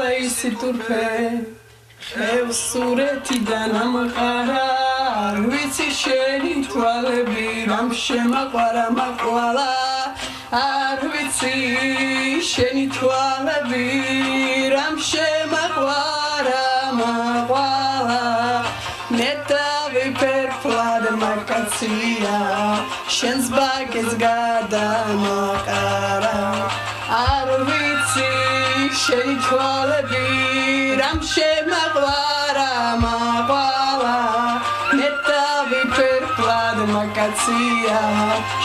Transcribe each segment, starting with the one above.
შუშის ქალაისი თურქე ხევსურეთიდან ამყარა არ ვიცი შენი თვალები რამ შემაყვარა მაყვალა. არ ვიცი შენი თვალები რამ შემაყვარა მაყვალა. ნეტავი ფერფლად მაკაცია შენს ბაგეს გადამაყარა. არ ვიცი შენი ჩვალები რამ შემაყვარა მაყავა მე თავი ფერფლად მაკაცია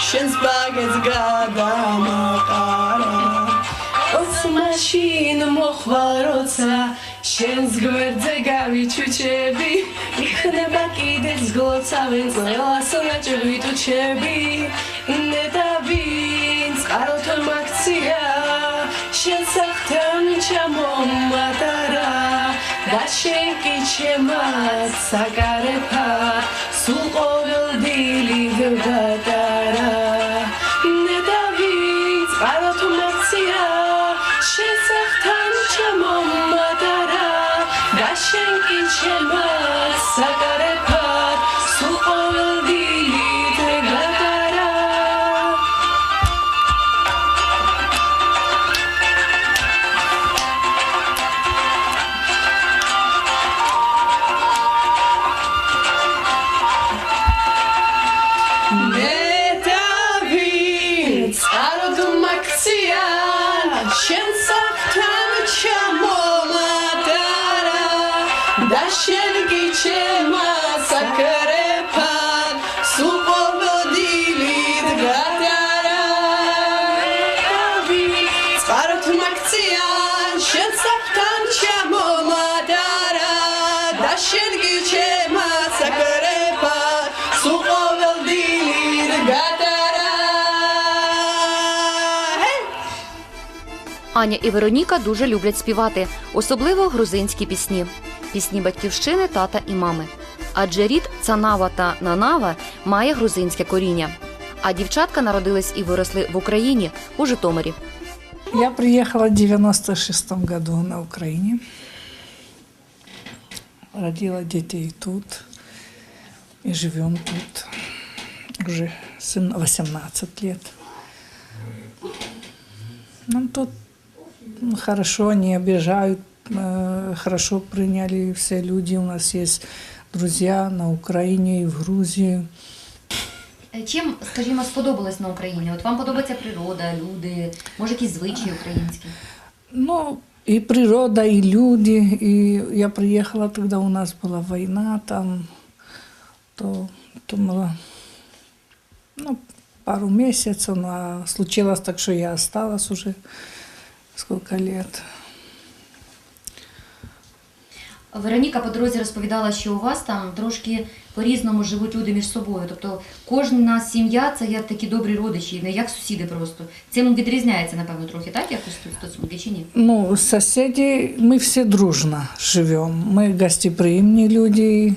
შენს ბაგეს გადამაყარა. ოსმაშინ მოხვა როცა შენს გვერდზე გავიჩუჩები იქნება კიდე გოცავენ წელას ნაჭვით უჩები ნეტავი წყაროთო მაქცია. შენ სახთან ჩამომატარა და შენ კი ჩემაც აგარეფა სულ ყოველ დილი გვგარ Аня і Вероніка дуже люблять співати, особливо грузинські пісні, пісні батьківщини, тата і мами. Адже рід Цанава та Нанава має грузинське коріння. А дівчатка народились і виросли в Україні у Житомирі. Я приехала в 96 году на Украине. Родила детей тут. И живем тут уже сем- 18 лет. Нам тут хорошо, не обижают, э, хорошо приняли все люди. У нас есть друзья на Украине и в Грузии. Е, Чим, скажімо, сподобалось на Україні? От вам подобається природа, люди, може якісь звичаї українські? Ну, и природа, и люди. И я приехала, когда у нас была война там, то думала, ну, пару месяцев, ну, а случилось так, что я осталась уже сколько лет. Вероніка по дорозі розповідала, що у вас там трошки по-різному живуть люди між собою. Тобто кожна сім'я це як такі добрі родичі, не як сусіди просто. Цим відрізняється, напевно, трохи, так? Якось тут стосунки чи ні? Ну, соседи, мы все дружно живем. Мы гостеприимные люди,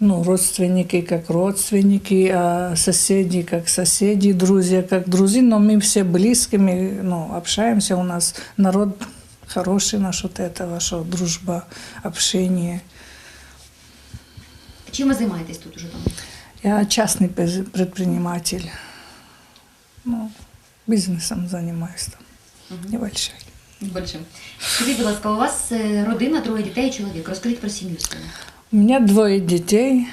ну, родственники как родственники, а соседи как соседи, друзья как друзья, но мы все близкими, ну, общаемся, у нас народ хороший наш от этого, что дружба, общение. Чим ви займаєтесь тут уже там? Я частный пез- предприниматель, ну, бизнесом занимаюсь там, небольшой. Большим. Скажіть, будь ласка, у вас е, родина, троє дітей і чоловік. Розкажіть про сім'ю свою. У меня двое детей,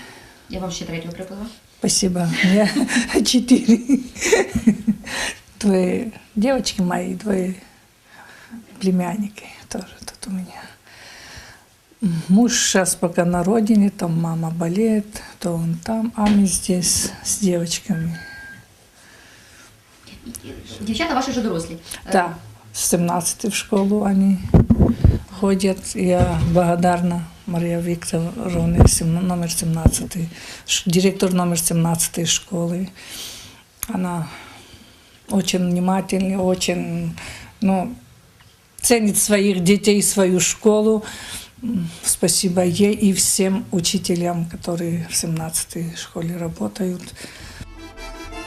Я вам ще третього приплила. Спасибо. У меня четыре. Двое девочки мои, двое племянники тоже тут у меня. Муж сейчас пока на родине, там мама болеет, то он там, а мы здесь с девочками. Дівчата ваші вже дорослі. Е, Да, с 17 в школу они ходят. Я благодарна Мария Викторовне, сем- номер 17, ш- директор номер 17 школы. Она очень внимательная, очень ну, ценит своих детей, свою школу. Спасибо ей и всем учителям, которые в 17 школе работают.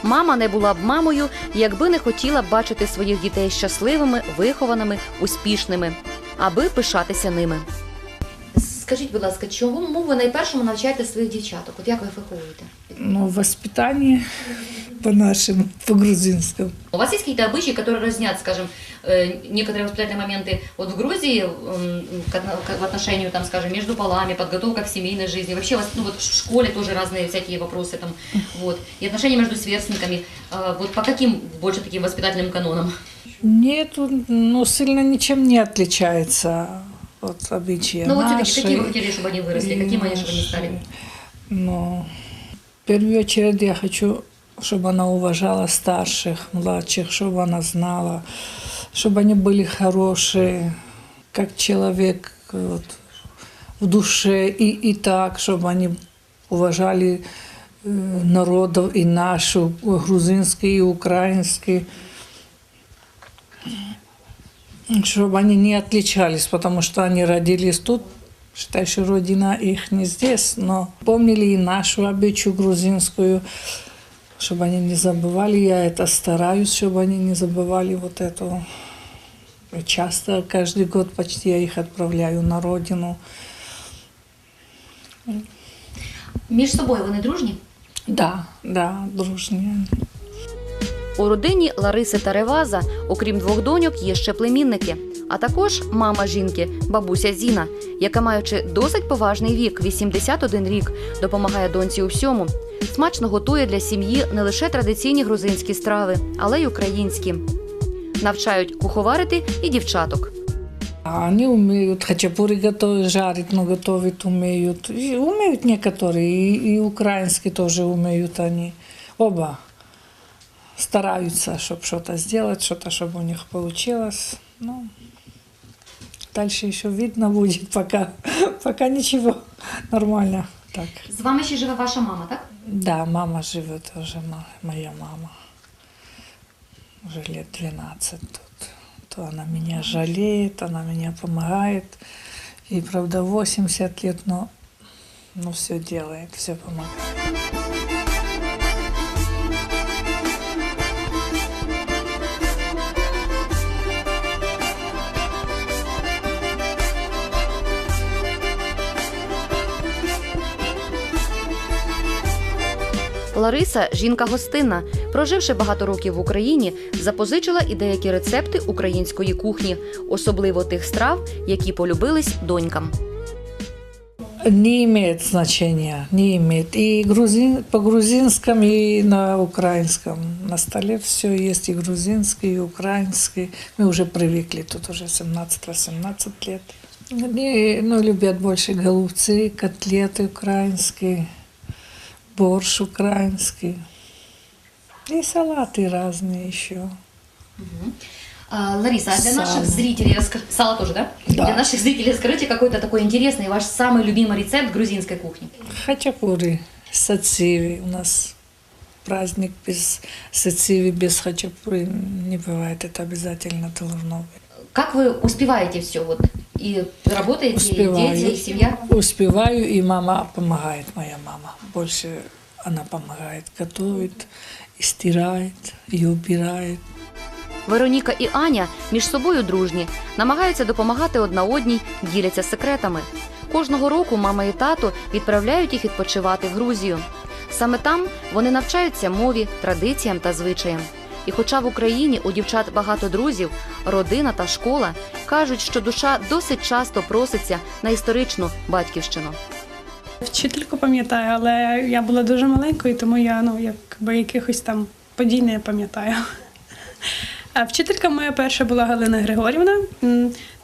Мама не була б мамою, якби не хотіла бачити своїх дітей щасливими, вихованими, успішними, аби пишатися ними. Скажіть, будь ласка, чому ви найпершому навчаєте своїх дівчаток? От як ви виховуєте? Ну, воспитание по-нашему, по-грузинскому. У вас есть какие-то обычаи, которые разнят, скажем, э, некоторые воспитательные моменты вот в Грузии м, к отно- к- в отношении, там, скажем, между полами, подготовка к семейной жизни. Вообще, у вас, ну, вот в школе тоже разные всякие вопросы там, вот. И отношения между сверстниками. А, Вот по каким больше таким воспитательным канонам? Нет, ну, сильно ничем не отличается от обычая Ну, вот все-таки нашей какие вы хотели, чтобы они выросли, и каким они, чтобы они стали? нашей. Ну, в первую очередь я хочу, чтобы она уважала старших, младших, чтобы она знала, чтобы они были хорошие, как человек вот, в душе, и, и так, чтобы они уважали э, народов и нашу, грузинский, и украинский, Чтобы они не отличались, потому что они родились тут, считай, что родина их не здесь, но помнили и нашу обычаю грузинскую, чтобы они не забывали, я это стараюсь, чтобы они не забывали вот эту. Часто, каждый год почти я их отправляю на родину. Між собою вони дружні? Да, да, дружные они. У родині Лариси та Реваза, окрім двох доньок, є ще племінники. А також мама жінки, бабуся Зіна, яка, маючи досить поважний вік, 81 рік, допомагає доньці у всьому. Смачно готує для сім'ї не лише традиційні грузинські страви, але й українські. Навчають куховарити і дівчаток. Они умеют хачапури готовить, жарить, но готовить умеют. И умеют некоторые, и, и украинские тоже умеют они. Оба стараются, чтобы что-то сделать, что-то, чтобы у них получилось. Ну, дальше еще видно будет, пока, пока ничего, нормально. Так. З вами ще живе ваша мама, так? Да, мама живет уже, мо- моя мама. Уже лет 12 тут. То она меня жалеет, она меня помогает. Ей, правда, 80 лет, но, но все делает, все помогает. Лариса жінка гостинна. Проживши багато років в Україні, запозичила і деякі рецепти української кухні, особливо тих страв, які полюбились донькам. Не имеет значения, не имеет. И грузин, по грузинскому, и на украинском. На столе все есть и грузинский, и украинский. Мы уже привыкли, тут уже 17-18 лет. Они ну, любят больше голубцы, котлеты украинские, Борщ украинский. И салаты разные еще. Лариса, а для Сало. наших зрителей. Сало тоже, да? Да. Для наших зрителей расскажите какой-то такой интересный ваш самый любимый рецепт грузинской кухни. Хачапури, сациви. У нас праздник без сациви, без хачапури не бывает. Это обязательно должно быть. Как вы успеваете все вот? И работаете, Успеваю. и дети, и семья? Успеваю, и мама помогает, моя мама. Больше она помогает, готовит, и стирает, и убирает. Вероніка і Аня між собою дружні, намагаються допомагати одна одній, діляться секретами. Кожного року мама і тато відправляють їх відпочивати в Грузію. Саме там вони навчаються мові, традиціям та звичаям. І хоча в Україні у дівчат багато друзів, родина та школа кажуть, що душа досить часто проситься на історичну батьківщину. Вчительку пам'ятаю, але я була дуже маленькою, тому я ну якби якихось там подій не пам'ятаю. А вчителька моя перша була Галина Григорівна.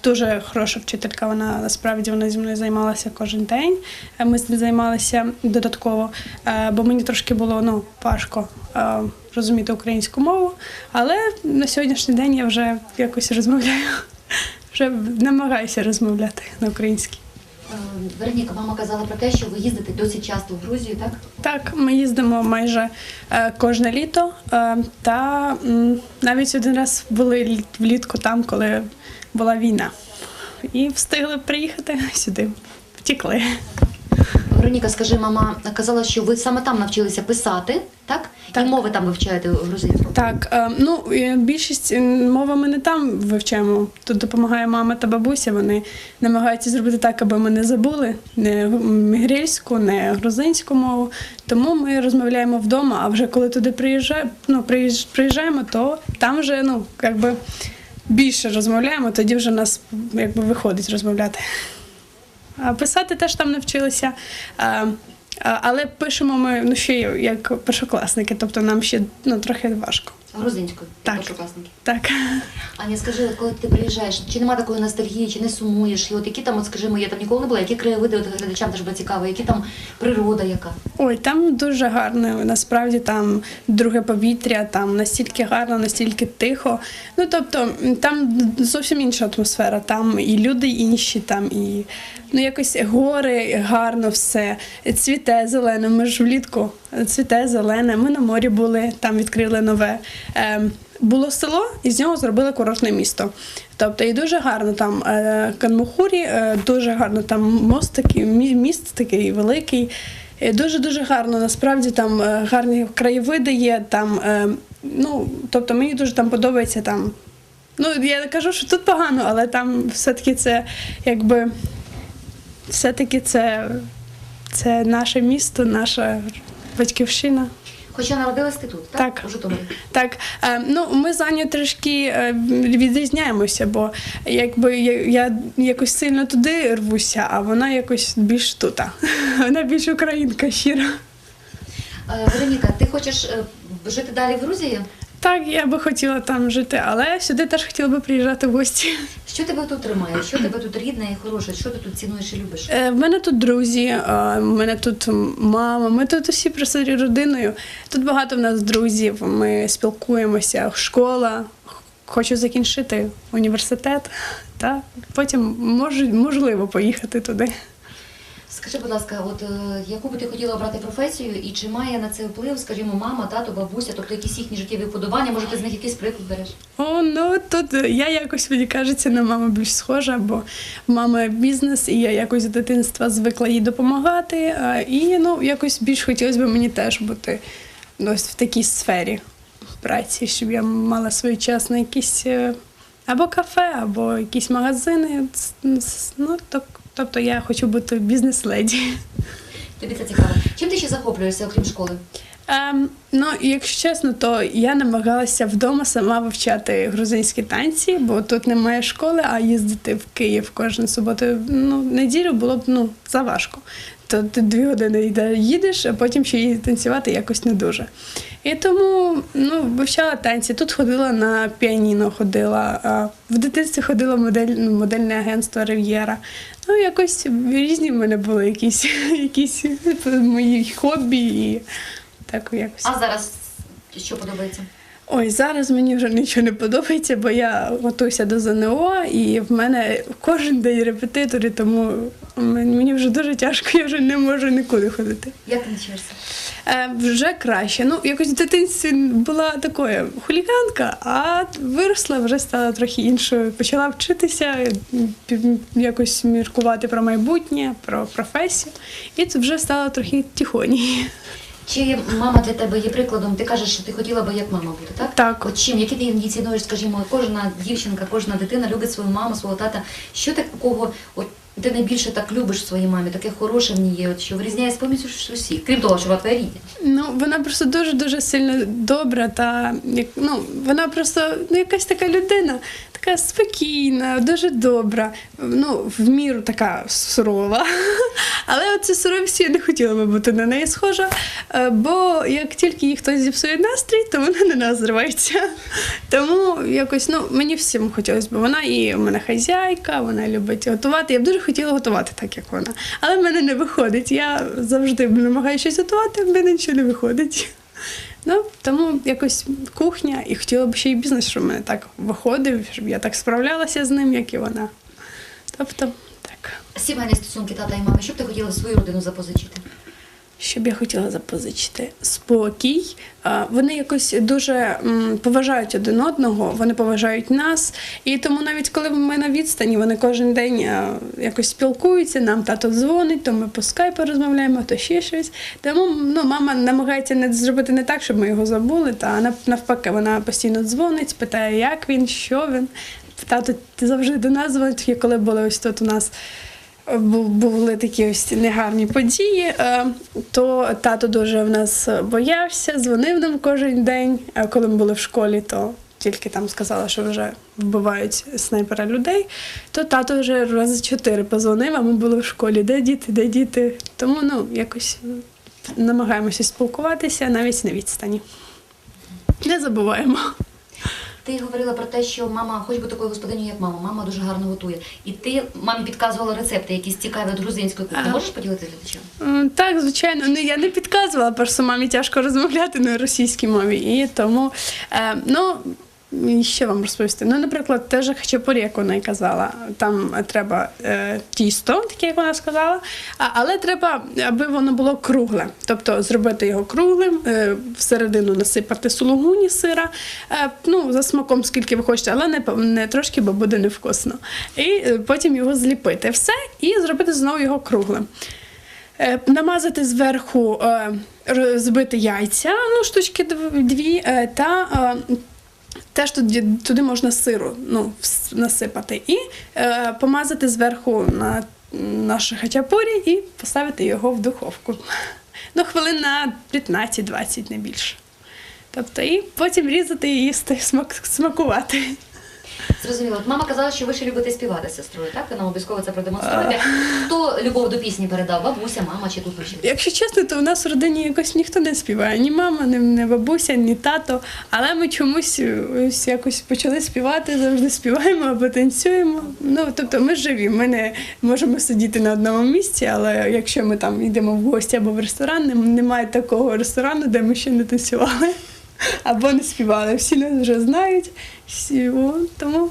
Дуже хороша вчителька. Вона насправді вона зі мною займалася кожен день. Ми з ним займалися додатково, бо мені трошки було ну важко розуміти українську мову. Але на сьогоднішній день я вже якось розмовляю. Вже намагаюся розмовляти на українській. Вероніка, мама казала про те, що ви їздите досить часто в Грузію, так? Так, ми їздимо майже е, кожне літо, е, та навіть один раз були влітку там, коли була війна. І встигли приїхати сюди. Втікли. Вероніка, скажи, мама казала, що ви саме там навчилися писати Так? Так. І мови там вивчаєте грузинську? Так, е, ну е, більшість е, мови ми не там вивчаємо. Тут допомагає мама та бабуся. Вони намагаються зробити так, аби ми не забули не мігрельську, не грузинську мову. Тому ми розмовляємо вдома. А вже коли туди приїжджаємо, ну, приїж- приїжджаємо, то там вже ну якби більше розмовляємо, тоді вже нас якби виходить розмовляти. А писати теж там навчилися. Але пишемо ми ну, ще як першокласники, тобто нам ще ну, трохи важко. Грузинською, Так. першокласники. Так. Аня, скажи, коли ти приїжджаєш, чи нема такої ностальгії, чи не сумуєш? І от які там, от скажімо, я там ніколи не була, які краєвиди от глядачам теж було цікаво, які там природа яка? Ой, там дуже гарно. Насправді там друге повітря, там настільки гарно, настільки тихо. Ну тобто там зовсім інша атмосфера. Там і люди інші, там і ну якось гори, гарно все. Цвіте зелене. Ми ж влітку цвіте зелене. Ми на морі були, там відкрили нове. Ем, було село, і з нього зробили курортне місто. Тобто і дуже гарно там е, Канмухурі, е, дуже гарно там мост такий, міст такий великий. Е, Дуже дуже гарно. Насправді там е, гарні краєвиди є. Там, е, ну, тобто мені дуже там подобається там. Ну, я кажу, що тут погано, але там все-таки це якби все-таки це, це наше місто, наша батьківщина. Хоча народилась ти тут, так? Так. У Житомирі. Так, е, ну ми з Анею трішки е, відрізняємося, бо якби я, я якось сильно туди рвуся, а вона якось більш тута. Вона більш українка щира. Е, Вероніка, ти хочеш жити далі в Грузії? Так, я би хотіла там жити, але сюди теж хотіла би приїжджати в гості. Що тебе тут тримає? Що тебе тут рідне і хороше? Що ти тут цінуєш і любиш? Е, В мене тут друзі, е, в мене тут мама. Ми тут усі просто родиною. Тут багато в нас друзів. Ми спілкуємося, школа. Хочу закінчити університет, та потім може, можливо поїхати туди. Скажи, будь ласка, от е, яку би ти хотіла обрати професію, і чи має на це вплив, скажімо, мама, тато, бабуся, тобто якісь їхні життєві вподобання, може ти з них якийсь приклад береш? О, ну тут я якось мені кажеться на маму більш схожа, бо в мами бізнес, і я якось з дитинства звикла їй допомагати. а, І ну якось більш хотілося б мені теж бути ось в такій сфері праці, щоб я мала свій час на якісь е, або кафе, або якісь магазини. Ну, так, тобто я хочу бути бізнес-леді. Тобі це цікаво. Чим ти ще захоплюєшся, окрім школи? Ем, ну, якщо чесно, то я намагалася вдома сама вивчати грузинські танці, бо тут немає школи, а їздити в Київ кожну суботу, ну, неділю було б ну, заважко. То ти дві години їдеш, а потім ще й танцювати якось не дуже. І тому ну, вивчала танці. Тут ходила на піаніно, ходила. В дитинстві ходила в модель, ну, модельне агентство Рив'єра. Ну, якось різні в мене були якісь, якісь мої хобі і так якось. А зараз що подобається? Ой, зараз мені вже нічого не подобається, бо я готуюся до ЗНО, і в мене кожен день репетитори, тому мені вже дуже тяжко, я вже не можу нікуди ходити. Як ти навчаєшся? Е, вже краще. Ну, якось в дитинстві була такою хуліганка, а виросла, вже стала трохи іншою. Почала вчитися, якось міркувати про майбутнє, про професію, і це вже стало трохи тихоні. Чи мама для тебе є прикладом? Ти кажеш, що ти хотіла би як мама бути, так? Так. От чим, які ти її цінуєш, скажімо, кожна дівчинка, кожна дитина любить свою маму, свого тата. Що такого, от ти найбільше так любиш своїй мамі, таке хороше в ній є, от, що вирізняє з поміж усіх, крім того, що вона твоя рідня. Ну, вона просто дуже дуже сильно добра та ну вона просто ну якась така людина, така спокійна, дуже добра. Ну, в міру така сурова. Але оцю суровість я не хотіла би бути на неї схожа. е, Бо як тільки їй хтось зіпсує настрій, то вона на нас зривається. Тому якось ну мені всім хотілося б. Вона і в мене хазяйка, вона любить готувати. Я б дуже хотіла готувати так, як вона. Але в мене не виходить. Я завжди намагаюся щось готувати, в мене нічого не виходить. Ну, тому якось кухня, і хотіла б ще й бізнес, щоб мене так виходив, щоб я так справлялася з ним, як і вона. Тобто, так. Сімейні стосунки тата і мами, що б ти хотіла свою родину запозичити? Що б я хотіла запозичити? Спокій. Вони якось дуже поважають один одного, вони поважають нас. І тому навіть коли ми на відстані, вони кожен день якось спілкуються, нам тато дзвонить, то ми по скайпу розмовляємо, то ще щось. Тому ну, мама намагається не зробити не так, щоб ми його забули, та навпаки, вона постійно дзвонить, питає, як він, що він. Тато завжди до нас дзвонить, коли були ось тут у нас були такі ось негарні події, е, то тато дуже в нас боявся, дзвонив нам кожен день. А коли ми були в школі, то тільки там сказала, що вже вбивають снайпера людей, то тато вже рази чотири позвонив, а ми були в школі. Де діти, де діти? Тому ну, якось намагаємося спілкуватися навіть на відстані. Не забуваємо. Ти говорила про те, що мама хоч би такою господиню, як мама. Мама дуже гарно готує. І ти мамі підказувала рецепти, якісь цікаві від грузинської кухні. Ага. Можеш поділитися глядачам? М, Так, звичайно. Ну я не підказувала, просто мамі тяжко розмовляти на російській мові. І тому е, ну. Що вам розповісти? Ну, наприклад, теж хачапурі, як вона й казала. Там треба е, тісто, таке, як вона сказала, а, але треба, аби воно було кругле. Тобто зробити його круглим, е, всередину насипати сулугуні сира, е, ну, за смаком, скільки ви хочете, але не, не трошки, бо буде невкусно. І е, потім його зліпити. Все, і зробити знову його круглим. Е, Намазати зверху, е, р- збити яйця, ну, штучки дві, е, та е, теж туди, туди можна сиру ну, насипати. І е, помазати зверху на наше хачапурі і поставити його в духовку. Ну, хвилин на 15-20, не більше. Тобто, і потім різати і їсти, смак, смакувати. Зрозуміло. От мама казала, що ви ще любите співати з сестрою, так? Ви нам обов'язково це продемонструєте. Хто любов до пісні передав? Бабуся, мама чи тут ще? Якщо чесно, то в нас в родині якось ніхто не співає. Ні мама, ні, ні бабуся, ні тато. Але ми чомусь е, ось якось почали співати, завжди співаємо або танцюємо. Ну тобто ми живі. Ми не можемо сидіти на одному місці, але якщо ми там йдемо в гості або в ресторан, немає такого ресторану, де ми ще не танцювали або не співали. Всі нас вже знають. Всі, о, тому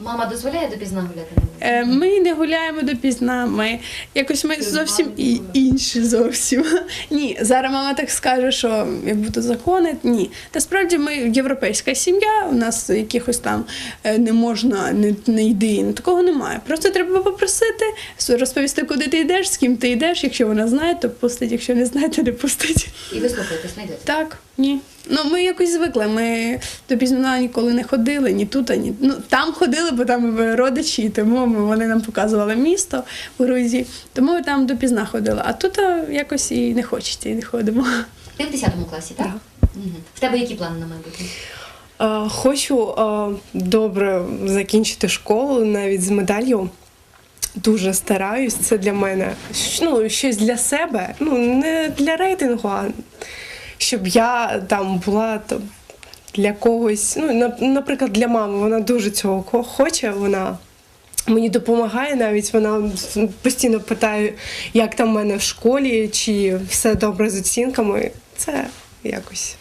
Мама дозволяє допізна гуляти? Е, Ми не гуляємо допізна. Ми якось ми зовсім і інші зовсім. Ні, зараз мама так скаже, що як будуть закони. Ні. Та справді ми європейська сім'я. У нас якихось там е, не можна, не, не йди. Ну, такого немає. Просто треба попросити, розповісти, куди ти йдеш, з ким ти йдеш. Якщо вона знає, то пустить. Якщо не знає, то не пустить. І ви слухаєтесь, не йдете? Так, ні. Ну ми якось звикли. Ми до пізнана ніколи не ходили, ні тут, ні. Ну там ходили, бо там родичі, і тому ми- вони нам показували місто в Грузії. Тому ми там допізна ходили. А тут якось і не хочеться, і не ходимо. Ти в 10 класі, так? Так. Угу. В тебе які плани на майбутнє? Е, Хочу е, добре закінчити школу навіть з медаллю. Дуже стараюсь. Це для мене ну, щось для себе. Ну, не для рейтингу, а щоб я там була там, для когось. Ну, наприклад, для мами. Вона дуже цього хоче. Вона мені допомагає навіть. Вона постійно питає, як там в мене в школі, чи все добре з оцінками. Це якось.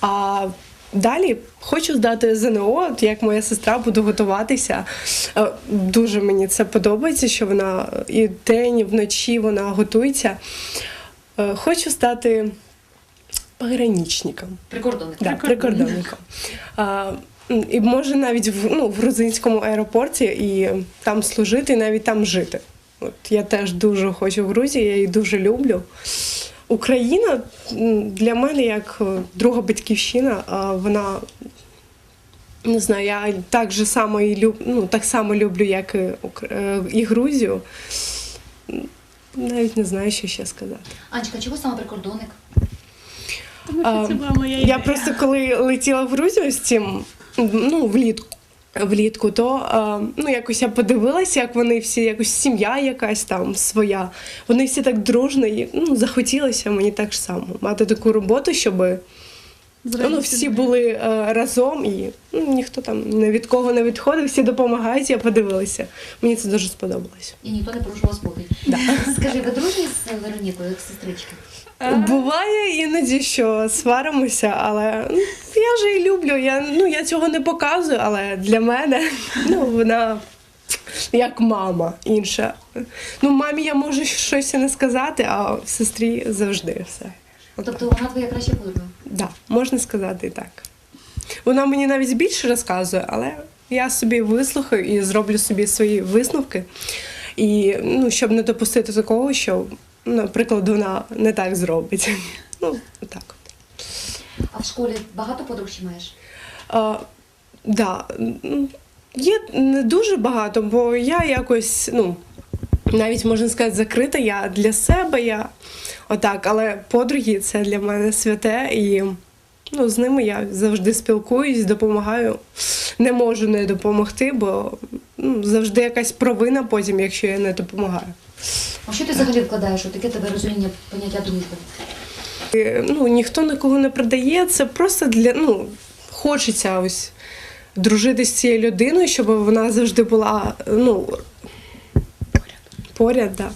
А далі хочу здати ЗНО, як моя сестра буду готуватися. Е, Дуже мені це подобається, що вона і день, і вночі вона готується. Е, Хочу стати пограничником. Прикордонник. Да, прикордонником. А, і може навіть в, ну, в грузинському аеропорті і там служити, і навіть там жити. От я теж дуже хочу в Грузії, я її дуже люблю. Україна для мене як е, друга батьківщина, вона не знаю, я так же само і люб, ну, так само люблю, як і, е, і Грузію. Навіть не знаю, що ще сказати. Анечка, чого саме прикордонник? Що це була моя Я просто коли летіла в Грузію з цим, ну, влітку. Влітку, то ну якось я подивилася, як вони всі, якось сім'я якась там своя. Вони всі так дружно і ну, захотілося мені так само мати таку роботу, щоб ну, всі були разом і ну, ніхто там не від кого не відходив, всі допомагають. Я подивилася. Мені це дуже сподобалось. І ніхто не порушував спокій. Скажи, ви дружні з Веронікою, як сестрички? Буває іноді, що сваримося, але ну, я ж її люблю. Я, ну, я цього не показую, але для мене ну, вона як мама інша. Ну, мамі я можу щось і не сказати, а сестрі завжди все. Тобто вона твоя краща подруга? Да, можна сказати і так. Вона мені навіть більше розказує, але я собі вислухаю і зроблю собі свої висновки. І ну, щоб не допустити такого, що, наприклад, вона не так зробить. Ну, так от. А в школі багато подруг ще маєш? А, да, є не дуже багато, бо я якось, ну, навіть можна сказати, закрита. Я для себе, я отак, але подруги це для мене святе, і ну, з ними я завжди спілкуюсь, допомагаю. Не можу не допомогти, бо ну, завжди якась провина потім, якщо я не допомагаю. А що ти взагалі вкладаєш у таке тебе розуміння поняття дружби? Е, Ну, ніхто нікого не продає, це просто для ну, хочеться ось дружити з цією людиною, щоб вона завжди була ну, поряд, да.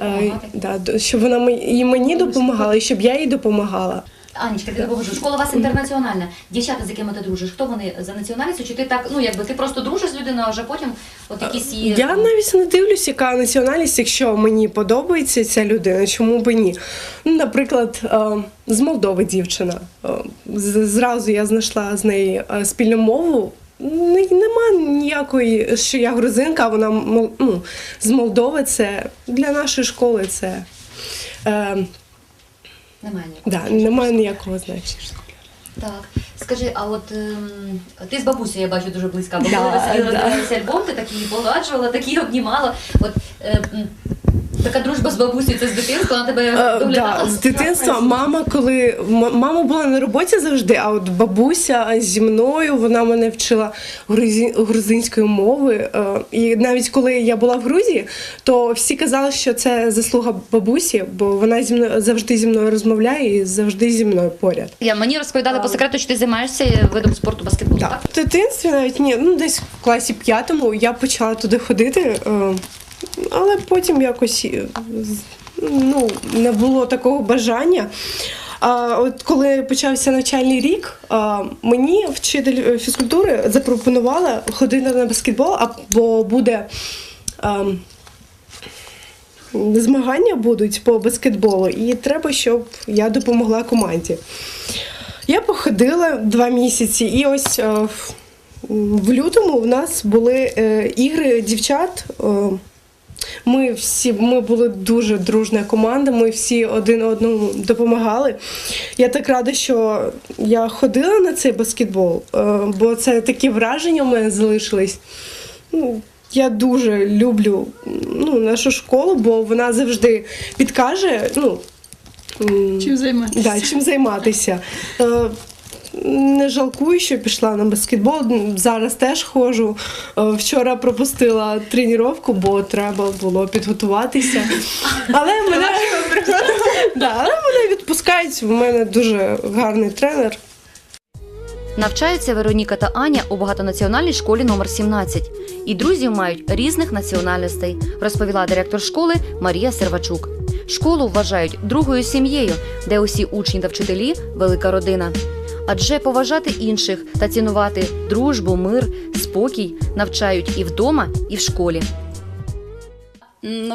Е, да, щоб вона і мені допомагала, і щоб я їй допомагала. Анічка, ти допоможу. Школа у вас інтернаціональна. Дівчата, з якими ти дружиш, хто вони за національністю? Чи ти так, ну якби ти просто дружиш з людиною, а вже потім от якісь її... Я навіть не дивлюсь, яка національність, якщо мені подобається ця людина, чому б і ні. Ну, наприклад, е, з Молдови дівчина. Е, Зразу я знайшла з нею е, спільну мову. Нема ніякої, що я грузинка, а вона мол- ну, з Молдови. Це для нашої школи це Немає ніякого. да, немає ніякого значення. Так. Скажи, а от ем, ти з бабусею, я бачу, дуже близька, бо коли ви сиділи да. дивилися альбом, ти так її погладжувала, так її обнімала. От е, м, така дружба з бабусею, це з дитинства, вона тебе Е, доглядала. да, з дитинства мама, коли мама була на роботі завжди, а от бабуся зі мною вона мене вчила грузі, грузинської мови. Е, І навіть коли я була в Грузії, то всі казали, що це заслуга бабусі, бо вона зі мною завжди зі мною розмовляє і завжди зі мною поряд. Я мені розповідали по секрету, що ти займаєшся видом спорту баскетболу, Так. так? В дитинстві навіть ні, ну десь в класі п'ятому я почала туди ходити, е, але потім якось е, ну, не було такого бажання. А от коли почався навчальний рік, мені вчитель е, фізкультури запропонувала ходити на баскетбол, або буде. а, Змагання будуть по баскетболу, і треба, щоб я допомогла команді. Я походила два місяці, і ось е, в- лютому в нас були ігри дівчат. Е, Ми всі ми були дуже дружна команда, ми всі один одному допомагали. Я так рада, що я ходила на цей баскетбол, е, бо це такі враження у мене залишились. Ну, я дуже люблю ну, нашу школу, бо вона завжди підкаже. Ну, Чим займатися? Да, чим займатися. Не жалкую, що пішла на баскетбол. Зараз теж ходжу. Е, Вчора пропустила тренування, бо треба було підготуватися. Але мене, да, але мене відпускають. У мене дуже гарний тренер. Навчаються Вероніка та Аня у багатонаціональній школі номер 17 і друзів мають різних національностей, розповіла директор школи Марія Сервачук. Школу вважають другою сім'єю, де усі учні та вчителі велика родина. Адже поважати інших та цінувати дружбу, мир, спокій навчають і вдома, і в школі.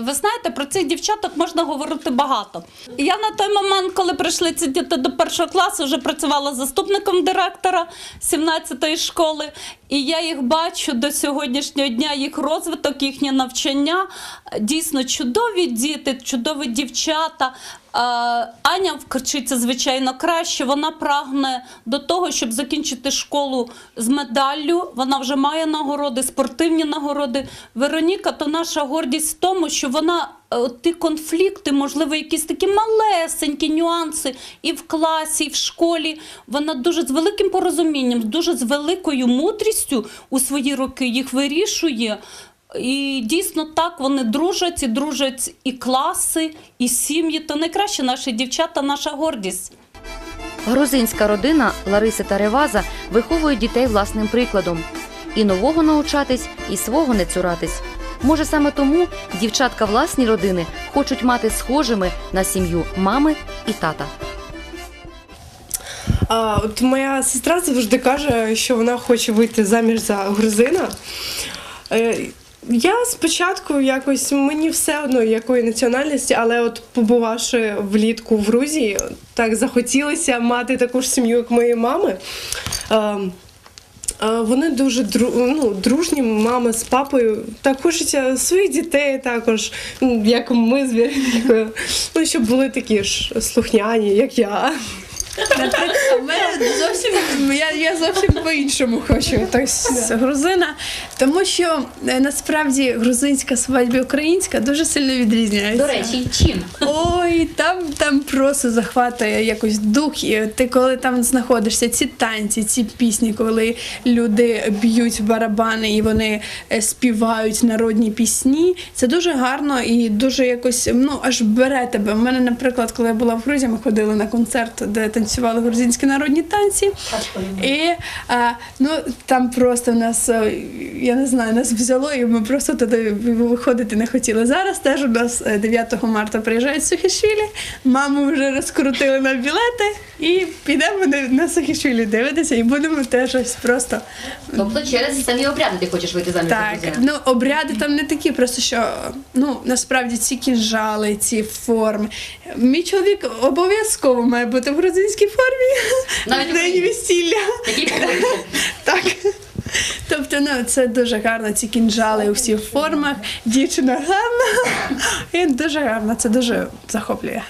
Ви знаєте, про цих дівчаток можна говорити багато. Я на той момент, коли прийшли ці діти до першого класу, вже працювала заступником директора 17-ї школи. І я їх бачу до сьогоднішнього дня, їх розвиток, їхнє навчання. Дійсно чудові діти, чудові дівчата. Е, Аня вчиться, звичайно, краще. Вона прагне до того, щоб закінчити школу з медаллю. Вона вже має нагороди, спортивні нагороди. Вероніка то наша гордість в тому, що вона е, ті конфлікти, можливо, якісь такі малесенькі нюанси і в класі, і в школі. Вона дуже з великим порозумінням, дуже з великою мудрістю у свої роки їх вирішує. І дійсно так вони дружать, і дружать і класи, і сім'ї. То найкраще наші дівчата, наша гордість. Грузинська родина Лариси та Реваза виховує дітей власним прикладом. І нового научатись, і свого не цуратись. Може, саме тому дівчатка власні родини хочуть мати схожими на сім'ю мами і тата. А, от моя сестра завжди каже, що вона хоче вийти заміж за грузина. Я спочатку якось мені все одно якої національності, але от побувавши влітку в Грузії, так захотілося мати таку ж сім'ю, як моєї мами. Ем, е, Вони дуже ну, дружні, мама з папою. Так хочеться своїх дітей також, як ми з Віренькою, ну, щоб були такі ж слухняні, як я. Зовсім я, я зовсім по-іншому хочу так, грузина, тому що е, насправді грузинська свадьба українська дуже сильно відрізняються. До речі, чим? Ой, там, там просто захватує якось дух. І ти коли там знаходишся, ці танці, ці пісні, коли люди б'ють барабани і вони е, співають народні пісні, це дуже гарно і дуже якось ну аж бере тебе. У мене, наприклад, коли я була в Грузії, ми ходили на концерт, де танцювали грузинські народні танці. І а, ну там просто нас, е, я не знаю, нас взяло, і ми просто туди виходити не хотіли. Зараз теж у нас е, 9 марта приїжджають Сухішвілі, маму вже розкрутили на білети, і підемо на, Сухішвілі дивитися, і будемо теж ось просто Тобто через самі обряди ти хочеш вийти заміж так. грузина? Ну обряди там не такі, просто що ну насправді ці кінжали, ці форми. Мій чоловік обов'язково має бути в грузинській формі Навіть день весілля. Так. Тобто, ну це дуже гарно, ці кінжали у всіх формах. Дівчина гарна. І дуже гарно, це дуже захоплює.